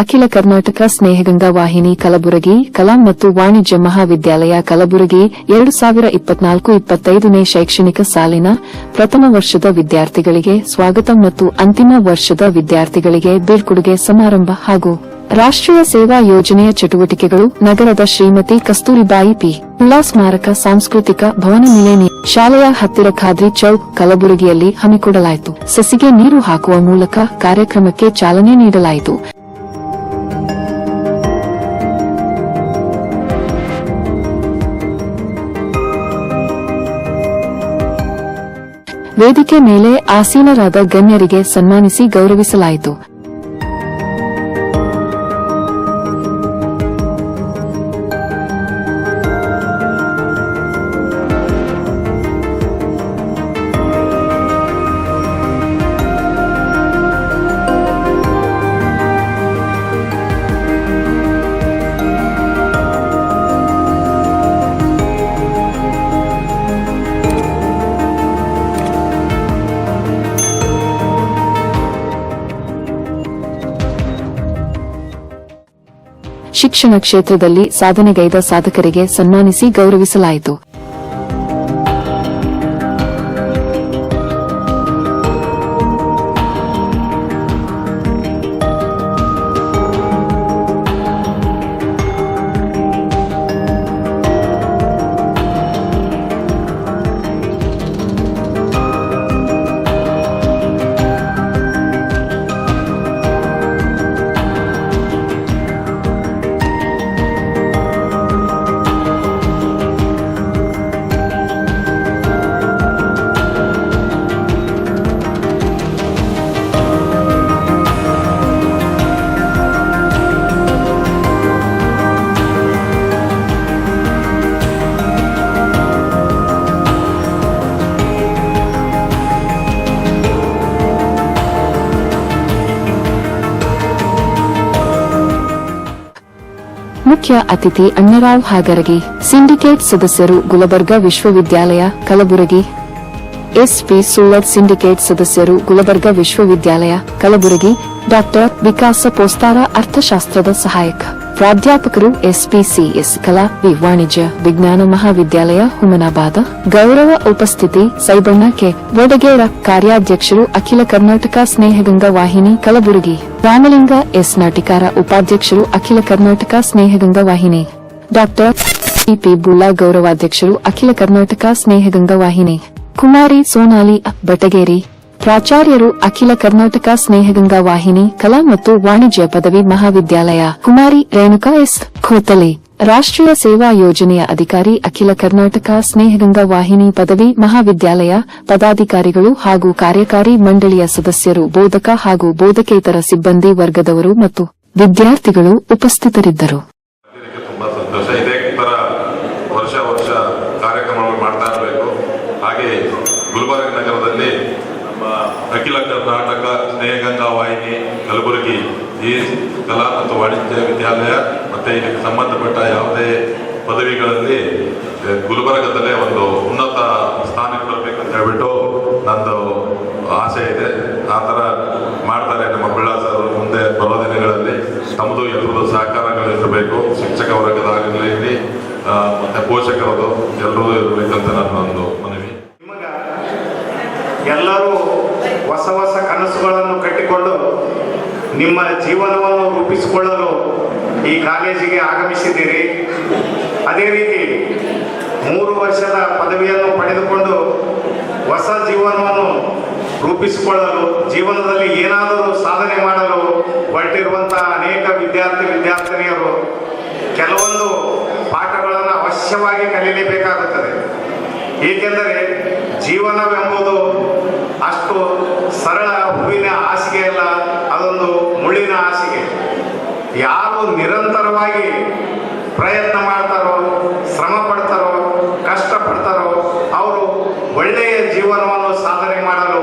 ಅಖಿಲ ಕರ್ನಾಟಕ ಸ್ನೇಹಗಂಗಾ ವಾಹಿನಿ ಕಲಬುರಗಿ, ಕಲಾ ಮತ್ತು ವಾಣಿಜ್ಯ ಮಹಾವಿದ್ಯಾಲಯ ಕಲಬುರಗಿ, ಎರಡು ಸಾವಿರ ಇಪ್ಪತ್ನಾಲ್ಕು ಇಪ್ಪತ್ತೈದನೇ ಶೈಕ್ಷಣಿಕ ಸಾಲಿನ ಪ್ರಥಮ ವರ್ಷದ ವಿದ್ಯಾರ್ಥಿಗಳಿಗೆ ಸ್ವಾಗತ ಮತ್ತು ಅಂತಿಮ ವರ್ಷದ ವಿದ್ಯಾರ್ಥಿಗಳಿಗೆ ಬೀಳ್ಕೊಡುಗೆ ಸಮಾರಂಭ ಹಾಗೂ ರಾಷ್ಟ್ರೀಯ ಸೇವಾ ಯೋಜನೆಯ ಚಟುವಟಿಕೆಗಳು ನಗರದ ಶ್ರೀಮತಿ ಕಸ್ತೂರಿಬಾಯಿ ಪಿ. ಉಳ್ಳಾ ಸ್ಮಾರಕ ಸಾಂಸ್ಕೃತಿಕ ಭವನ ಮಿಲೇನಿ ಶಾಲೆಯ ಹತ್ತಿರ ಖಾದ್ರಿ ಚೌಕ್ ಕಲಬುರಗಿಯಲ್ಲಿ ಹಮ್ಮಿಕೊಡಲಾಯಿತು. ಸಸಿಗೆ ನೀರು ಹಾಕುವ ಮೂಲಕ ಕಾರ್ಯಕ್ರಮಕ್ಕೆ ಚಾಲನೆ ನೀಡಲಾಯಿತು. ವೇದಿಕೆ ಮೇಲೆ ಆಸೀನರಾದ ಗಣ್ಯರಿಗೆ ಸನ್ಮಾನಿಸಿ ಗೌರವಿಸಲಾಯಿತು. ಶಿಕ್ಷಣ ಕ್ಷೇತ್ರದಲ್ಲಿ ಸಾಧನೆಗೈದ ಸಾಧಕರಿಗೆ ಸನ್ಮಾನಿಸಿ ಗೌರವಿಸಲಾಯಿತು. ಮುಖ್ಯ ಅತಿಥಿ ಅಣ್ಣರಾವ್ ಹಾಗರಗಿ, ಸಿಂಡಿಕೇಟ್ ಸದಸ್ಯರು ಗುಲಬರ್ಗಾ ವಿಶ್ವವಿದ್ಯಾಲಯ, ಕಲಬುರಗಿ. ಎಸ್ಪಿ ಸುಳ್ಳದ್ ಸಿಂಡಿಕೇಟ್ ಸದಸ್ಯರು ಗುಲಬರ್ಗ ವಿಶ್ವವಿದ್ಯಾಲಯ, ಕಲಬುರಗಿ. ಡಾಕ್ಟರ್ ವಿಕಾಸ ಪೋಸ್ತಾರ ಅರ್ಥಶಾಸ್ತ್ರದ ಸಹಾಯಕ. ಪ್ರಾಧ್ಯಾಪಕರು ಎಸ್ಪಿಸಿಎಸ್ ಕಲಾ ವಿ ವಾಣಿಜ್ಯ ವಿಜ್ಞಾನ ಮಹಾವಿದ್ಯಾಲಯ ಹುಮನಾಬಾದ. ಗೌರವ ಉಪಸ್ಥಿತಿ ಸೈಬಣ್ಣ ಕೆ. ವಡಗೇರ ಕಾರ್ಯಾಧ್ಯಕ್ಷರು ಅಖಿಲ ಕರ್ನಾಟಕ ಸ್ನೇಹಗಂಗಾ ವಾಹಿನಿ ಕಲಬುರಗಿ. ರಾಮಲಿಂಗ ಎಸ್. ನಾಟಿಕಾರ ಉಪಾಧ್ಯಕ್ಷರು ಅಖಿಲ ಕರ್ನಾಟಕ ಸ್ನೇಹಗಂಗಾ ವಾಹಿನಿ. ಡಾಕ್ಟರ್ ಪಿ ಬುಲ್ಲಾ ಗೌರವಾಧ್ಯಕ್ಷರು ಅಖಿಲ ಕರ್ನಾಟಕ ಸ್ನೇಹಗಂಗಾ ವಾಹಿನಿ. ಕುಮಾರಿ ಸೋನಾಲಿ ಬಟಗೇರಿ ಪ್ರಾಚಾರ್ಯರು ಅಖಿಲ ಕರ್ನಾಟಕ ಸ್ನೇಹಗಂಗಾ ವಾಹಿನಿ, ಕಲಾ ಮತ್ತು ವಾಣಿಜ್ಯ ಪದವಿ ಮಹಾವಿದ್ಯಾಲಯ, ಕುಮಾರಿ ರೇಣುಕಾ ಎಸ್. ಖೋತಲೆ ರಾಷ್ಟ್ರೀಯ ಸೇವಾ ಯೋಜನೆಯ ಅಧಿಕಾರಿ ಅಖಿಲ ಕರ್ನಾಟಕ ಸ್ನೇಹಗಂಗಾ ವಾಹಿನಿ ಪದವಿ ಮಹಾವಿದ್ಯಾಲಯ, ಪದಾಧಿಕಾರಿಗಳು ಹಾಗೂ ಕಾರ್ಯಕಾರಿ ಮಂಡಳಿಯ ಸದಸ್ಯರು, ಬೋಧಕ ಹಾಗೂ ಬೋಧಕೇತರ ಸಿಬ್ಬಂದಿ ವರ್ಗದವರು ಮತ್ತು ವಿದ್ಯಾರ್ಥಿಗಳು ಉಪಸ್ಥಿತರಿದ್ದರು ಇದಕ್ಕೆ ತುಂಬ ಸಂತೋಷ ಇದೇ ಥರ ವರ್ಷ ವರ್ಷ ಕಾರ್ಯಕ್ರಮಗಳು ಮಾಡ್ತಾ ಇರಬೇಕು ಹಾಗೆ ಗುಲ್ಬರ್ಗ ನಗರದಲ್ಲಿ ನಮ್ಮ ಅಖಿಲ ಕರ್ನಾಟಕ ಸ್ನೇಹಗಂಗಾ ವಾಹಿನಿ ಕಲಬುರಗಿ ಈ ಕಲಾ ಮತ್ತು ವಾಣಿಜ್ಯ ವಿದ್ಯಾಲಯ, ಮತ್ತು ಇದಕ್ಕೆ ಸಂಬಂಧಪಟ್ಟ ಯಾವುದೇ ಪದವಿಗಳಲ್ಲಿ ಗುಲ್ಬರ್ಗದಲ್ಲೇ ಒಂದು ಉನ್ನತ ಸ್ಥಾನಕ್ಕೆ ಬರಬೇಕು ಅಂತ ಹೇಳ್ಬಿಟ್ಟು ನಂದು ಆಸೆ ಇದೆ. ಆ ಥರ ಮಾಡ್ತಾರೆ ನಮ್ಮ ಬಿಳಾಸ ಅವರು ಮುಂದೆ ಬರೋ ದಿನಗಳಲ್ಲಿ. ತಮ್ಮದು ಎಲ್ಲರದು ಸಹಕಾರಗಳು ಇರಬೇಕು. ಶಿಕ್ಷಕ ವರ್ಗದಾಗಲಿ ಮತ್ತೆ ಪೋಷಕರದು ಎಲ್ಲರೂ ಇರಬೇಕಂತ ನನ್ನ ಒಂದು ಮನವಿ. ಎಲ್ಲರೂ ಹೊಸ ಹೊಸ ಕನಸುಗಳನ್ನು ಕಟ್ಟಿಕೊಂಡು ನಿಮ್ಮ ಜೀವನವನ್ನು ರೂಪಿಸಿಕೊಳ್ಳಲು ಈ ಕಾಲೇಜಿಗೆ ಆಗಮಿಸಿದ್ದೀರಿ. ಅದೇ ರೀತಿ ಮೂರು ವರ್ಷದ ಪದವಿಯನ್ನು ಪಡೆದುಕೊಂಡು ಹೊಸ ಜೀವನವನ್ನು ರೂಪಿಸಿಕೊಳ್ಳಲು, ಜೀವನದಲ್ಲಿ ಏನಾದರೂ ಸಾಧನೆ ಮಾಡಲು ಹೊರಟಿರುವಂತಹ ಅನೇಕ ವಿದ್ಯಾರ್ಥಿ, ವಿದ್ಯಾರ್ಥಿನಿಯರು ಕೆಲವೊಂದು ಪಾಠಗಳನ್ನು ಅವಶ್ಯವಾಗಿ ಕಲಿಯಲೇಬೇಕಾಗುತ್ತದೆ. ಏಕೆಂದರೆ ಜೀವನವೆಂಬುದು ಅಷ್ಟು ಸರಳ ಹೂವಿನ ಹಾಸಿಗೆ ಅಲ್ಲ ಅದೊಂದು ಮುಳ್ಳಿನ ಹಾಸಿಗೆ. ಯಾರು ನಿರಂತರವಾಗಿ ಪ್ರಯತ್ನ ಮಾಡ್ತಾರೋ, ಶ್ರಮ ಪಡ್ತಾರೋ, ಕಷ್ಟ ಪಡ್ತಾರೋ, ಅವರು ಒಳ್ಳೆಯ ಜೀವನವನ್ನು ಸಾಧನೆ ಮಾಡಲು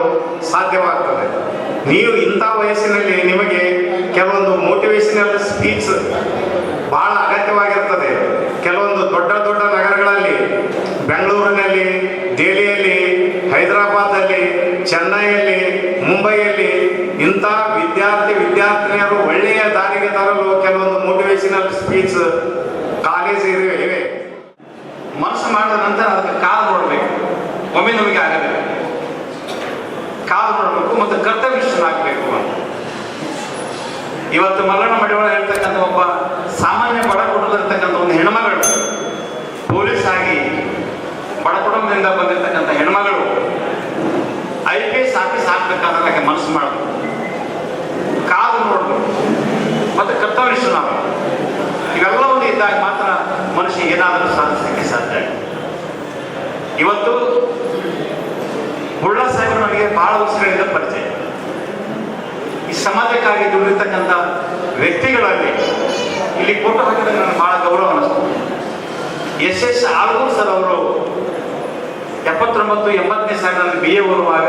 ಸಾಧ್ಯವಾಗ್ತದೆ. ನೀವು ಇಂಥ ವಯಸ್ಸಿನಲ್ಲಿ ನಿಮಗೆ ಕೆಲವೊಂದು ಮೋಟಿವೇಶನಲ್ ಸ್ಪೀಚ್ ಬಹಳ ಅಗತ್ಯವಾಗಿರ್ತದೆ. ಕೆಲವೊಂದು ದೊಡ್ಡ ದೊಡ್ಡ ನಗರಗಳಲ್ಲಿ, ಬೆಂಗಳೂರಿನಲ್ಲಿ, ದೆಹಲಿಯಲ್ಲಿ ಹೈದರಾಬಾದಲ್ಲಿ ಚೆನ್ನೈಯಲ್ಲಿ, ಮುಂಬೈಯಲ್ಲಿ ಇಂಥ ವಿದ್ಯಾರ್ಥಿ, ವಿದ್ಯಾರ್ಥಿನಿಯರು ಒಳ್ಳೆಯ ದಾರಿಗೆ ಹಾಗೆ ತರಲು ಕೆಲವೊಂದು ಮೋಟಿವೇಶನಲ್ ಸ್ಪೀಚ್ ಕಾಲೇಜ್ ಇವೆ ಇವೆ. ಮನಸ್ಸು ಮಾಡಿದ ನಂತರ ಅದಕ್ಕೆ ಕಾಲು ನೋಡಬೇಕು ಒಮ್ಮೆ ನಮಗೆ ಆಗಬೇಕು ಕಾಲು ನೋಡಬೇಕು ಮತ್ತು ಕರ್ತವ್ಯನಿಷ್ಠನಾಗಬೇಕು ಅಂತ. ಇವತ್ತು ಮಲ್ಲಣ್ಣ ಮಡಿವಾಳ ಹೇಳ್ತಕ್ಕಂಥ ಒಬ್ಬ ಸಾಮಾನ್ಯ ಬಡ ಕುಟುಂಬದಲ್ಲಿರ್ತಕ್ಕಂಥ ಒಂದು ಹೆಣ್ಮಗಳು. ಪೊಲೀಸ್ ಆಗಿ ಬಡ ಕುಟುಂಬದಿಂದ ಬಂದಿರತಕ್ಕಂಥ ಹೆಣ್ಮಗಳು. ಐ ಪಿ ಎಸ್ ಆಫೀಸ್ ಹಾಕ್ಬೇಕಾದ್ರೆ ಮನಸ್ಸು ಮಾಡಬೇಕು. ಕಾದು ನೋಡಬೇಕು ಮತ್ತು ಕರ್ತವ್ಯ ಇದ್ದಾಗ ಮಾತ್ರ ಮನುಷ್ಯ ಏನಾದರೂ ಸಾಧಿಸಲಿಕ್ಕೆ ಸಾಧ್ಯ ಇವತ್ತು ಬುಳ್ಳ ಸಾಹೇಬರು ನನಗೆ ಬಹಳ ವರ್ಷಗಳಿಂದ ಪರಿಚಯ. ಈ ಸಮಾಜಕ್ಕಾಗಿ ದುಡಿರ್ತಕ್ಕಂಥ ವ್ಯಕ್ತಿಗಳಲ್ಲಿ ಇಲ್ಲಿ ಫೋಟೋ ಹಾಕಿದಾಗ ನನಗೆ ಬಹಳ ಗೌರವ ಅನಿಸ್ತು ಎಸ್ ಎಸ್ ಆಲ್ಗೂರ್ ಸರ್ ಅವರು ಎಪ್ಪತ್ತೊಂಬತ್ತು, ಎಂಬತ್ತನೇ ಸಾಲಿನಲ್ಲಿ ಬಿ ಎ ಓದುವಾಗ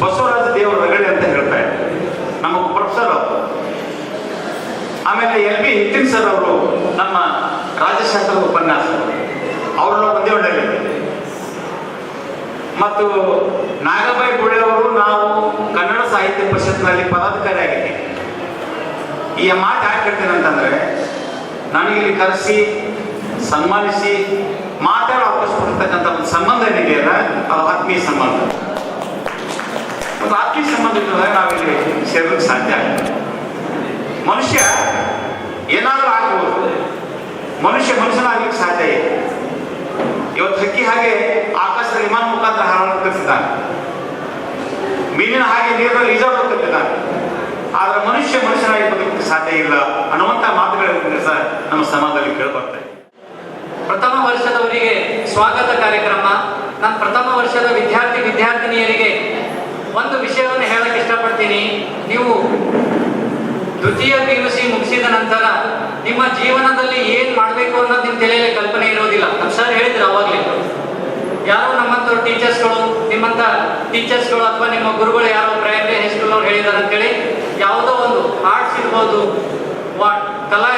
ಬಸವರಾಜ ದೇವರ ರಗಳೆ ಅಂತ ಹೇಳ್ತಾರೆ ನಮ್ಮ ಪ್ರೊಫೆಸರ್ ಅವರು. ಆಮೇಲೆ ಎಲ್ ಬಿ ಹಿತಿನ್ ಸರ್ ಅವರು ನಮ್ಮ ರಾಜ್ಯಶಾಸ್ತ್ರದ ಉಪನ್ಯಾಸ. ಅವರೆಲ್ಲ ಒಂದೇ ಒಳ್ಳೆಯ ಮತ್ತು ನಾಗಬಾಯಿ ಗುಳೆ ಅವರು ನಾವು ಕನ್ನಡ ಸಾಹಿತ್ಯ ಪರಿಷತ್ನಲ್ಲಿ ಪದಾಧಿಕಾರಿ ಆಗಿದ್ದೀವಿ ಈ ಮಾತು ಯಾಕೆ ಹೇಳ್ತೇನೆ ಅಂತಂದ್ರೆ ನನಗೆ ಇಲ್ಲಿ ಕರೆಸಿ, ಸನ್ಮಾನಿಸಿ, ಮಾತಾಡೋ ಅವಕಾಶ ಕೊಡ್ತಕ್ಕಂಥ ಒಂದು ಸಂಬಂಧ ಏನಿದೆಯಲ್ಲ ಅದು ಆತ್ಮೀಯ ಸಂಬಂಧ. ಒಂದು ಆತ್ಮೀಯ ಸಂಬಂಧ ಇದ್ದಾಗ ನಾವಿಲ್ಲಿ ಸೇರಲಿಕ್ಕೆ ಸಾಧ್ಯ. ಮನುಷ್ಯ ಏನಾದರೂ ಆಗ್ಬೋದು ಮನುಷ್ಯ ಮನುಷ್ಯನಾಗಲಿಕ್ಕೆ ಸಾಧ್ಯ ಇದೆ ಇವತ್ತು ಹಕ್ಕಿ ಹಾಗೆ ಆಕಾಶದ ವಿಮಾನ ಮುಖಾಂತರ ಹಾರಾಡಲು ಕಲಿಸಿದ್ದಾನೆ ಮೀನಿನ ಹಾಗೆ ನೀರಲ್ಲಿ ಈಜಾಡಲು ಕಲಿತಿದ್ದಾನೆ ಆದ್ರೆ ಮನುಷ್ಯ ಮನುಷ್ಯನಾಗಿ ಬದುಕಲಿಕ್ಕೆ ಸಾಧ್ಯ ಇಲ್ಲ ಅನ್ನುವಂಥ ಮಾತುಗಳಿಂದ ಸಹ ನಮ್ಮ ಸಮಾಜದಲ್ಲಿ ಕೇಳಬರ್ತದೆ ಪ್ರಥಮ ವರ್ಷದವರಿಗೆ ಸ್ವಾಗತ ಕಾರ್ಯಕ್ರಮ. ನನ್ನ ಪ್ರಥಮ ವರ್ಷದ ವಿದ್ಯಾರ್ಥಿ ವಿದ್ಯಾರ್ಥಿನಿಯರಿಗೆ ಒಂದು ವಿಷಯವನ್ನು ಹೇಳಕ್ಕೆ ಇಷ್ಟಪಡ್ತೀನಿ. ನೀವು ದ್ವಿತೀಯ ಪಿ ಯು ಸಿ ಮುಗಿಸಿದ ನಂತರ ನಿಮ್ಮ ಜೀವನದಲ್ಲಿ ಏನ್ ಮಾಡಬೇಕು ಅನ್ನೋದು ನಿಮ್ಮ ತಲೆಯಲ್ಲಿ ಕಲ್ಪನೆ ಇರೋದಿಲ್ಲ. ನಮ್ಮ ಸರ್ ಹೇಳಿದ್ರು ಅವಾಗಲೇ. ಯಾರೋ ನಮ್ಮಂಥವ್ರು ಟೀಚರ್ಸ್ಗಳು, ನಿಮ್ಮಂಥ ಟೀಚರ್ಸ್ಗಳು ಅಥವಾ ನಿಮ್ಮ ಗುರುಗಳು ಯಾರೋ ಪ್ರೈಮರಿ ಹೈಸ್ಕೂಲ್ ಅವ್ರು ಹೇಳಿದಾರೆ ಅಂತೇಳಿ ಯಾವುದೋ ಒಂದು ಆರ್ಟ್ಸ್ ಇರ್ಬೋದು ಕಲಾ,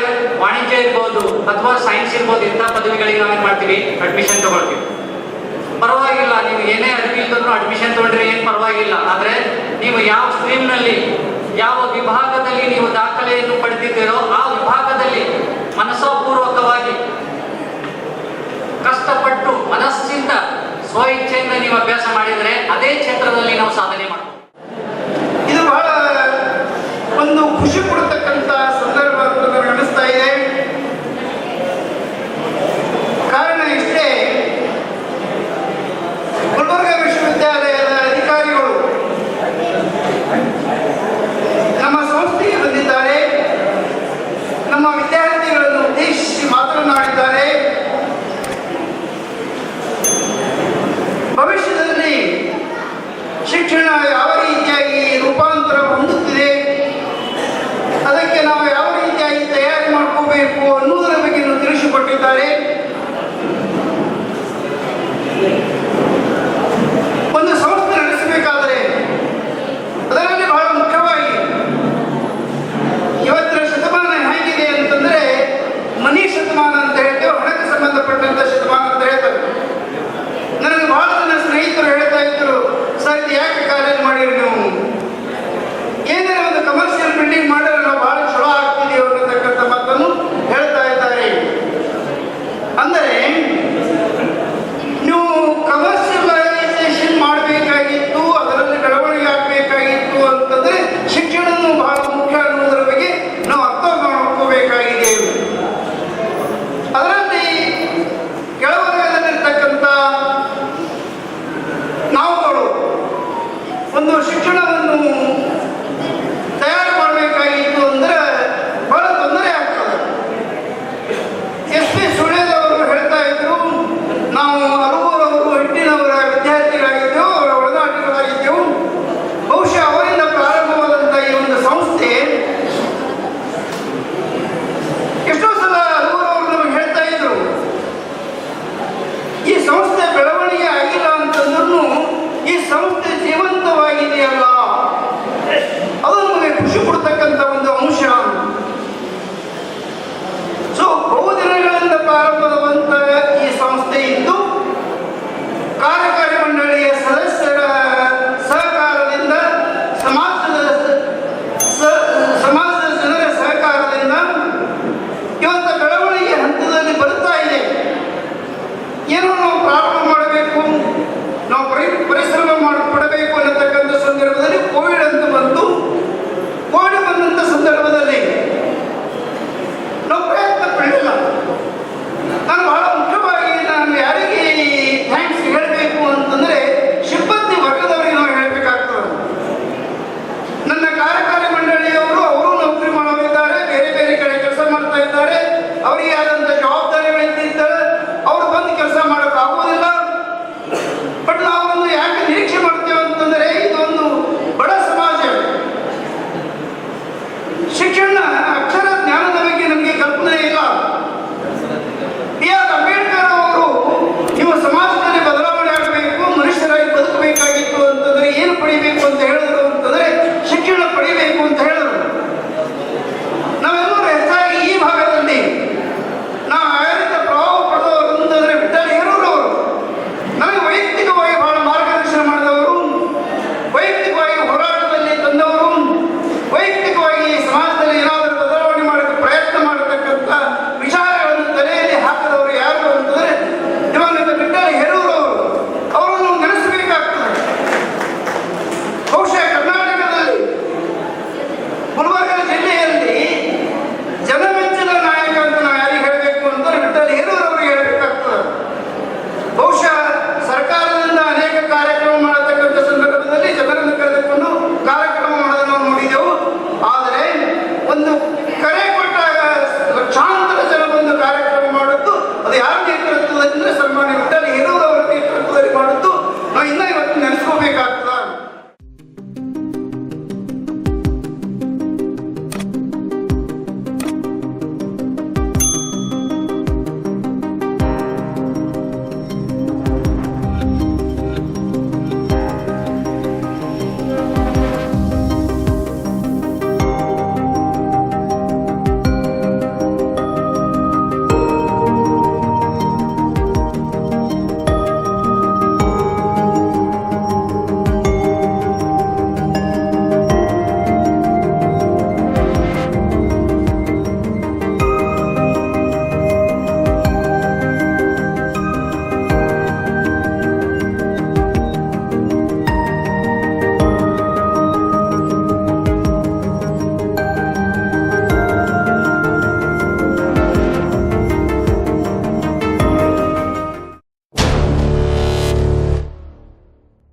ವಾಣಿಜ್ಯ ಇರ್ಬೋದು ಅಥವಾ ಸೈನ್ಸ್ ಇರ್ಬೋದು ಇಂಥ ಪದವಿಗಳಿಗೆ ನಾವೇನು ಮಾಡ್ತೀವಿ? ಅಡ್ಮಿಷನ್ ತಗೊಳ್ತೀವಿ. ಪರವಾಗಿಲ್ಲ, ನೀವು ಏನೇ ಅರಿವಿ ಇಲ್ದ್ರು ಅಡ್ಮಿಷನ್ ತಗೊಂಡ್ರಿ ಏನು ಪರವಾಗಿಲ್ಲ. ಆದರೆ ನೀವು ಯಾವ ಸ್ಟ್ರೀಮ್ನಲ್ಲಿ ಯಾವ ವಿಭಾಗದಲ್ಲಿ ನೀವು ದಾಖಲೆಯನ್ನು ಪಡೆದಿದ್ದೀರೋ ಆ ವಿಭಾಗದಲ್ಲಿ ಮನಸ್ಸಪೂರ್ವಕವಾಗಿ ಕಷ್ಟಪಟ್ಟು ಮನಸ್ಸಿಂದ ಸ್ವ ಇಚ್ಛೆಯಿಂದ ನೀವು ಅಭ್ಯಾಸ ಮಾಡಿದರೆ ಅದೇ ಕ್ಷೇತ್ರದಲ್ಲಿ ನಾವು ಸಾಧನೆ ಮಾಡ್ತೀವಿ.